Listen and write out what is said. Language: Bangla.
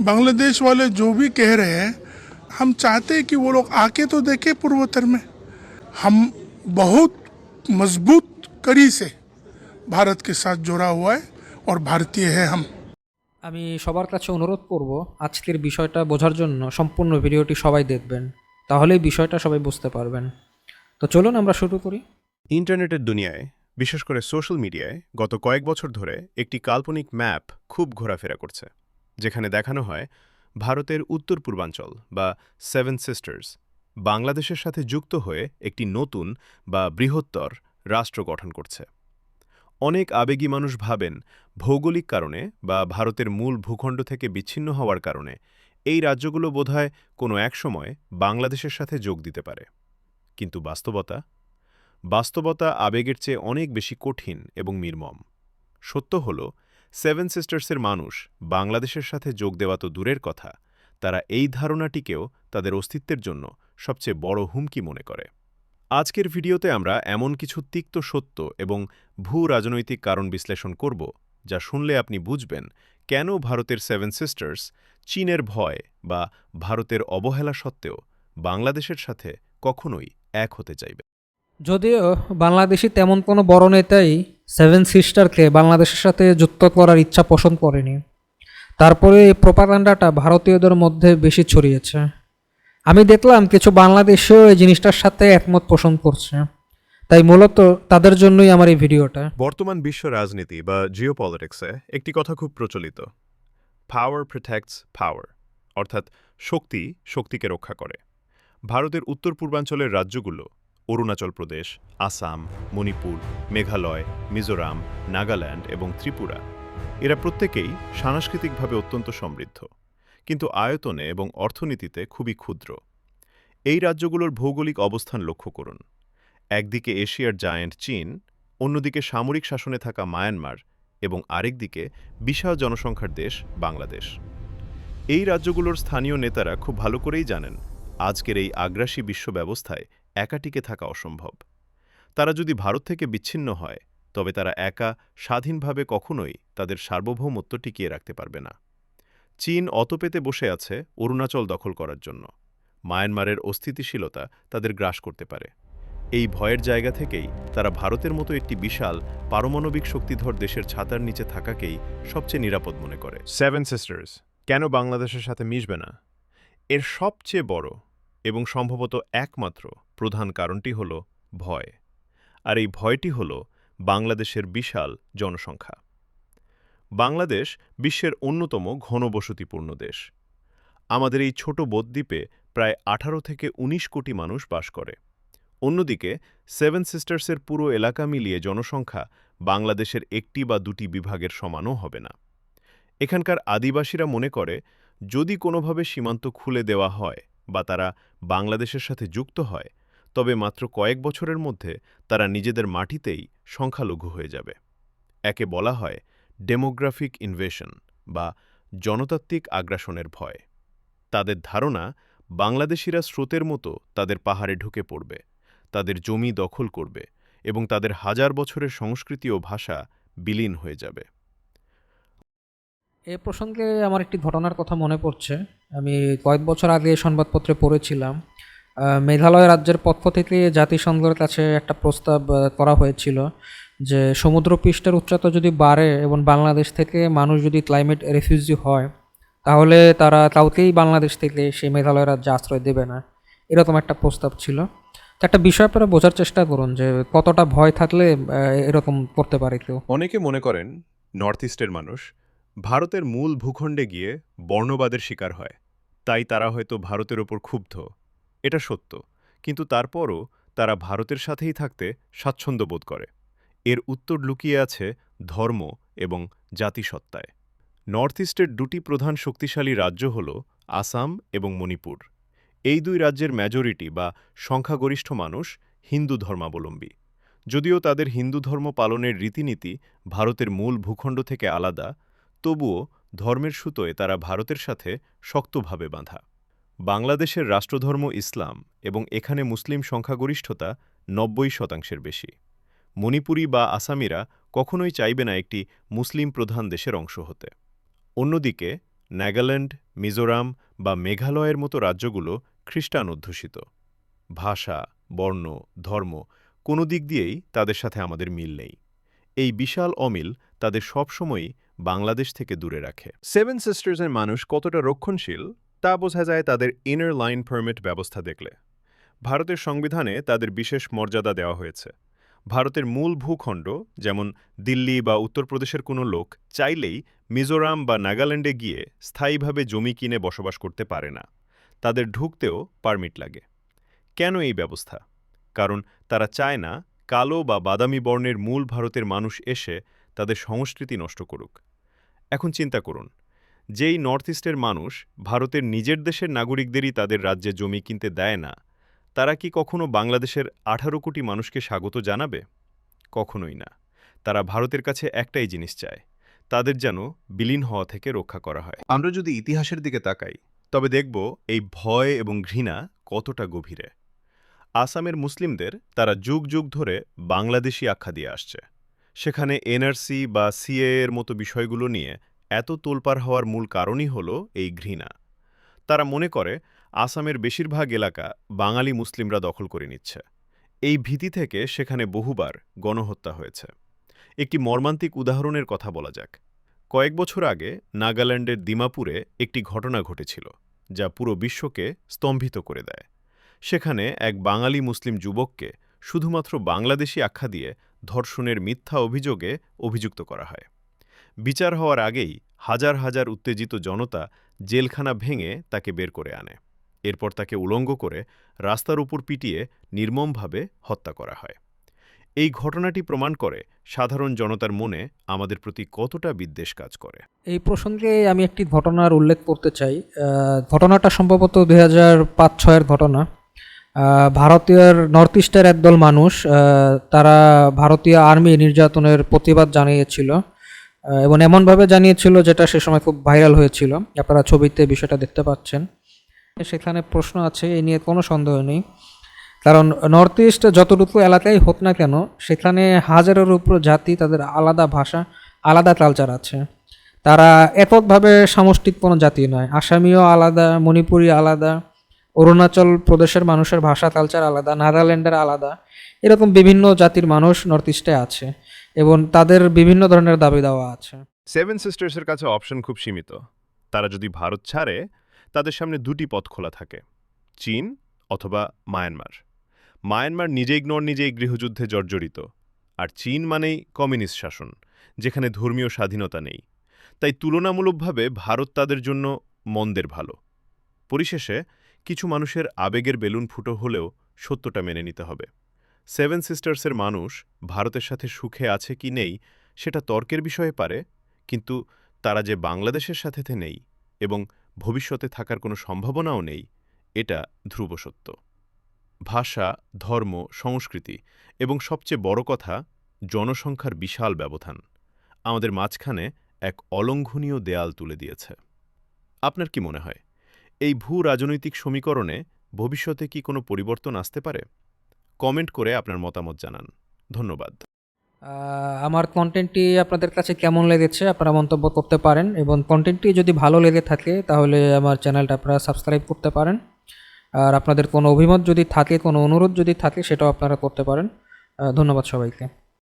बांग्लादेश वाले जो भी कह रहे हैं हम चाहते हैं कि वो लोग आके तो देखे पूर्वोत्तर में हम बहुत मजबूत कड़ी से भारत के साथ जुड़ा हुआ है और भारतीय है हम আমি সবার কাছে অনুরোধ করব আজকের বিষয়টা বোঝার জন্য সম্পূর্ণ ভিডিওটি সবাই দেখবেন তাহলেই বিষয়টা সবাই বুঝতে পারবেন তো চলুন আমরা শুরু করি ইন্টারনেটের দুনিয়ায় বিশেষ করে সোশ্যাল মিডিয়ায় গত কয়েক বছর ধরে একটি কাল্পনিক ম্যাপ খুব ঘোরাফেরা করছে যেখানে দেখানো হয় ভারতের উত্তর পূর্বাঞ্চল বা সেভেন সিস্টার্স বাংলাদেশের সাথে যুক্ত হয়ে একটি নতুন বা বৃহত্তর রাষ্ট্র গঠন করছে। অনেক আবেগী মানুষ ভাবেন ভৌগোলিক কারণে বা ভারতের মূল ভূখণ্ড থেকে বিচ্ছিন্ন হওয়ার কারণে এই রাজ্যগুলো বোধহয় কোনো একসময় বাংলাদেশের সাথে যোগ দিতে পারে। কিন্তু বাস্তবতা? বাস্তবতা আবেগের চেয়ে অনেক বেশি কঠিন এবং নির্মম। সত্য হল সেভেন সিস্টার্সের মানুষ বাংলাদেশের সাথে যোগ দেওয়া তো দূরের কথা, তারা এই ধারণাটিকেও তাদের অস্তিত্বের জন্য সবচেয়ে বড় হুমকি মনে করে। আজকের ভিডিওতে আমরা এমন কিছু তিক্ত সত্য এবং ভূ রাজনৈতিক কারণ বিশ্লেষণ করব, যা শুনলে আপনি বুঝবেন কেন ভারতের সেভেন সিস্টার্স চীনের ভয় বা ভারতের অবহেলা সত্ত্বেও বাংলাদেশের সাথে কখনোই এক হতে চাইবে। যদিও বাংলাদেশি তেমন কোনো বড় নেতাই সেভেন সিস্টারকে বাংলাদেশের সাথে যুক্ত করার ইচ্ছা পোষণ করেনি। তারপরে এই প্রোপাগান্ডাটা ভারতীয়দের মধ্যে বেশি ছড়িয়েছে। আমি দেখলাম কিছু বাংলাদেশেও এই জিনিসটার সাথে একমত পোষণ করছে। তাই মূলত তাদের জন্যই আমার এই ভিডিওটা। বর্তমান বিশ্ব রাজনীতি বা জিওপলিটিক্সে একটি কথা খুব প্রচলিত। পাওয়ার প্রোটেক্টস পাওয়ার অর্থাৎ শক্তি শক্তিকে রক্ষা করে। ভারতের উত্তর পূর্বাঞ্চলের রাজ্যগুলো অরুণাচল প্রদেশ, আসাম, মণিপুর, মেঘালয়, মিজোরাম, নাগাল্যান্ড এবং ত্রিপুরা। এরা প্রত্যেকেই সাংস্কৃতিকভাবে অত্যন্ত সমৃদ্ধ, কিন্তু আয়তনে এবং অর্থনীতিতে খুবই ক্ষুদ্র। এই রাজ্যগুলোর ভৌগোলিক অবস্থান লক্ষ্য করুন। একদিকে এশিয়ার জায়ান্ট চীন, অন্যদিকে সামরিক শাসনে থাকা মায়ানমার এবং আরেকদিকে বিশাল জনসংখ্যার দেশ বাংলাদেশ। এই রাজ্যগুলোর স্থানীয় নেতারা খুব ভালো করেই জানেন, আজকের এই আগ্রাসী বিশ্ব ব্যবস্থায় একা টিকে থাকা অসম্ভব। তারা যদি ভারত থেকে বিচ্ছিন্ন হয়, তবে তারা একা স্বাধীনভাবে কখনোই তাদের সার্বভৌমত্ব টিকিয়ে রাখতে পারবে না। চীন অতপেতে বসে আছে অরুণাচল দখল করার জন্য। মায়ানমারের অস্থিতিশীলতা তাদের গ্রাস করতে পারে। এই ভয়ের জায়গা থেকেই তারা ভারতের মতো একটি বিশাল পারমাণবিক শক্তিধর দেশের ছাতার নিচে থাকাকেই সবচেয়ে নিরাপদ মনে করে। সেভেন সিস্টার্স কেন বাংলাদেশের সাথে মিশবে না? এর সবচেয়ে বড় এবং সম্ভবত একমাত্র প্রধান কারণটি হল ভয়। আর এই ভয়টি হল বাংলাদেশের বিশাল জনসংখ্যা। বাংলাদেশ বিশ্বের অন্যতম ঘনবসতিপূর্ণ দেশ। আমাদের এই ছোট বদ্বীপে প্রায় আঠারো থেকে ১৯ কোটি মানুষ বাস করে। অন্যদিকে, সেভেন সিস্টার্সের পুরো এলাকা মিলিয়ে জনসংখ্যা বাংলাদেশের একটি বা দুটি বিভাগের সমানও হবে না। এখানকার আদিবাসীরা মনে করে, যদি কোনোভাবে সীমান্ত খুলে দেওয়া হয় বা তারা বাংলাদেশের সাথে যুক্ত হয় তবে মাত্র কয়েক বছরের মধ্যে তারা নিজেদের মাটিতেই সংখ্যালঘু হয়ে যাবে। একে বলা হয় ডেমোগ্রাফিক ইনভেশন বা জনতাত্ত্বিক আগ্রাসনের ভয়। তাদের ধারণা, বাংলাদেশিরা স্রোতের মতো তাদের পাহাড়ে ঢুকে পড়বে, তাদের জমি দখল করবে এবং তাদের হাজার বছরের সংস্কৃতি ও ভাষা বিলীন হয়ে যাবে। এ প্রসঙ্গে আমার একটি ঘটনার কথা মনে পড়ছে। আমি কয়েক বছর আগে সংবাদপত্রে পড়েছিলাম। মেঘালয় রাজ্যের পক্ষ থেকে জাতিসংঘের কাছে একটা প্রস্তাব করা হয়েছিল যে সমুদ্রপৃষ্ঠের উচ্চতা যদি বাড়ে এবং বাংলাদেশ থেকে মানুষ যদি ক্লাইমেট রেফিউজি হয়, তাহলে তারা কাউকেই বাংলাদেশ থেকে সেই মেঘালয় রাজ্যে আশ্রয় দেবে না। এরকম একটা প্রস্তাব ছিল। তো একটা বিষয় আপনারা বোঝার চেষ্টা করুন যে কতটা ভয় থাকলে এরকম করতে পারে কেউ। অনেকে মনে করেন নর্থ ইস্টের মানুষ ভারতের মূল ভূখণ্ডে গিয়ে বর্ণবাদের শিকার হয়। তাই তারা হয়তো ভারতের ওপর ক্ষুব্ধ। এটা সত্য, কিন্তু তারপরও তারা ভারতের সাথেই থাকতে স্বাচ্ছন্দ্য বোধ করে। এর উত্তর লুকিয়ে আছে ধর্ম এবং জাতিসত্তায়। নর্থ ইস্টের দুটি প্রধান শক্তিশালী রাজ্য হল আসাম এবং মণিপুর। এই দুই রাজ্যের মেজরিটি বা সংখ্যাগরিষ্ঠ মানুষ হিন্দু ধর্মাবলম্বী। যদিও তাদের হিন্দু ধর্ম পালনের রীতিনীতি ভারতের মূল ভূখণ্ড থেকে আলাদা, তবুও ধর্মের সুতোয় তারা ভারতের সাথে শক্তভাবে বাঁধা। বাংলাদেশের রাষ্ট্রধর্ম ইসলাম এবং এখানে মুসলিম সংখ্যাগরিষ্ঠতা নব্বই শতাংশের বেশি। মণিপুরী বা আসামিরা কখনোই চাইবে না একটি মুসলিম প্রধান দেশের অংশ হতে। অন্যদিকে, নাগাল্যান্ড, মিজোরাম বা মেঘালয়ের মতো রাজ্যগুলো খ্রিস্টান অধ্যুষিত। ভাষা, বর্ণ, ধর্ম কোনো দিক দিয়েই তাদের সাথে আমাদের মিল নেই। এই বিশাল অমিল তাদের সবসময়ই বাংলাদেশ থেকে দূরে রাখে। সেভেন সিস্টার্সের মানুষ কতটা রক্ষণশীল? তা বোঝা যায় তাদের ইনার লাইন পারমিট ব্যবস্থা দেখলে। ভারতের সংবিধানে তাদের বিশেষ মর্যাদা দেওয়া হয়েছে। ভারতের মূল ভূখণ্ড, যেমন দিল্লি বা উত্তরপ্রদেশের কোনো লোক চাইলেই মিজোরাম বা নাগাল্যান্ডে গিয়ে স্থায়ীভাবে জমি কিনে বসবাস করতে পারে না। তাদের ঢুকতেও পারমিট লাগে। কেন এই ব্যবস্থা? কারণ তারা চায় না কালো বা বাদামি বর্ণের মূল ভারতের মানুষ এসে তাদের সংস্কৃতি নষ্ট করুক। এখন চিন্তা করুন যেই নর্থ ইস্টের মানুষ ভারতের নিজের দেশের নাগরিকদেরই তাদের রাজ্যে জমি কিনতে দেয় না, তারা কি কখনো বাংলাদেশের আঠারো কোটি মানুষকে স্বাগত জানাবে? কখনোই না। তারা ভারতের কাছে একটাই জিনিস চায়, তাদের যেন বিলীন হওয়া থেকে রক্ষা করা হয়। আমরা যদি ইতিহাসের দিকে তাকাই, তবে দেখব এই ভয় এবং ঘৃণা কতটা গভীরে। আসামের মুসলিমদের তারা যুগ যুগ ধরে বাংলাদেশি আখ্যা দিয়ে আসছে। সেখানে এনআরসি বা সিএ এর মতো বিষয়গুলো নিয়ে এত তোলপাড় হওয়ার মূল কারণই হল এই ঘৃণা। তারা মনে করে, আসামের বেশিরভাগ এলাকা বাঙালি মুসলিমরা দখল করে নিচ্ছে। এই ভীতি থেকে সেখানে বহুবার গণহত্যা হয়েছে। একটি মর্মান্তিক উদাহরণের কথা বলা যাক। কয়েক বছর আগে নাগাল্যান্ডের দিমাপুরে একটি ঘটনা ঘটেছিল, যা পুরো বিশ্বকে স্তম্ভিত করে দেয়। সেখানে এক বাঙালি মুসলিম যুবককে শুধুমাত্র বাংলাদেশি আখ্যা দিয়ে ধর্ষণের মিথ্যা অভিযোগে অভিযুক্ত করা হয়। বিচার হওয়ার আগেই হাজার হাজার উত্তেজিত জনতা জেলখানা ভেঙে তাকে বের করে আনে। এরপর তাকে উলঙ্গ করে রাস্তার উপর পিটিয়ে নির্মমভাবে হত্যা করা হয়। এই ঘটনাটি প্রমাণ করে সাধারণ জনতার মনে আমাদের প্রতি কতটা বিদ্বেষ কাজ করে। এই প্রসঙ্গে আমি একটি ঘটনার উল্লেখ করতে চাই। ঘটনাটা সম্ভবত দুই হাজার পাঁচ ছয়ের ঘটনা ভারতীয় নর্থ ইস্টের একদল মানুষ তারা ভারতীয় আর্মি নির্যাতনের প্রতিবাদ জানিয়েছিল। এবং এমনভাবে জানিয়েছিল যেটা সে সময় খুব ভাইরাল হয়েছিল। আপনারা ছবিতে বিষয়টা দেখতে পাচ্ছেন। সেখানে প্রশ্ন আছে, এ নিয়ে কোনো সন্দেহ নেই। কারণ নর্থ ইস্ট যতটুকু এলাকায় হোক না কেন, সেখানে হাজারের উপর জাতি তাদের আলাদা ভাষা, আলাদা কালচার আছে। তারা এককভাবে সামষ্টিক কোনো জাতি নয়। আসামিও আলাদা, মণিপুরি আলাদা, অরুণাচল প্রদেশের মানুষের ভাষা কালচার আলাদা, নাগাল্যান্ডের আলাদা। এরকম বিভিন্ন জাতির মানুষ নর্থ ইস্টে আছে। এবং তাদের বিভিন্ন ধরনের দাবি দেওয়া আছে। সেভেন সিস্টার্সের কাছে অপশন খুব সীমিত। তারা যদি ভারত ছাড়ে, তাদের সামনে দুটি পথ খোলা থাকে, চীন অথবা মায়ানমার। মায়ানমার নিজেই নর নিজেই গৃহযুদ্ধে জর্জরিত। আর চীন মানেই কমিউনিস্ট শাসন, যেখানে ধর্মীয় স্বাধীনতা নেই। তাই তুলনামূলকভাবে ভারত তাদের জন্য মন্দের ভালো। পরিশেষে, কিছু মানুষের আবেগের বেলুন ফুটো হলেও সত্যটা মেনে নিতে হবে। সেভেন সিস্টার্সের মানুষ ভারতের সাথে সুখে আছে কি নেই সেটা তর্কের বিষয়ে পারে, কিন্তু তারা যে বাংলাদেশের সাথে নেই এবং ভবিষ্যতে থাকার কোনো সম্ভাবনাও নেই, এটা ধ্রুব সত্য। ভাষা, ধর্ম, সংস্কৃতি এবং সবচেয়ে বড় কথা, জনসংখ্যার বিশাল ব্যবধান। আমাদের মাঝখানে এক অলঙ্ঘনীয় দেয়াল তুলে দিয়েছে। আপনার কি মনে হয়, এই ভূ রাজনৈতিক সমীকরণে ভবিষ্যতে কি কোনো পরিবর্তন আসতে পারে? কমেন্ট করে আপনার মতামত জানান। ধন্যবাদ। আমার কন্টেন্টটি আপনাদের কাছে কেমন লেগেছে আপনারা মন্তব্য করতে পারেন এবং কন্টেন্টটি যদি ভালো লেগে থাকে তাহলে আমার চ্যানেলটা আপনারা সাবস্ক্রাইব করতে পারেন। আর আপনাদের কোনো অভিমত যদি থাকে, কোনো অনুরোধ যদি থাকে, সেটাও আপনারা করতে পারেন। ধন্যবাদ সবাইকে।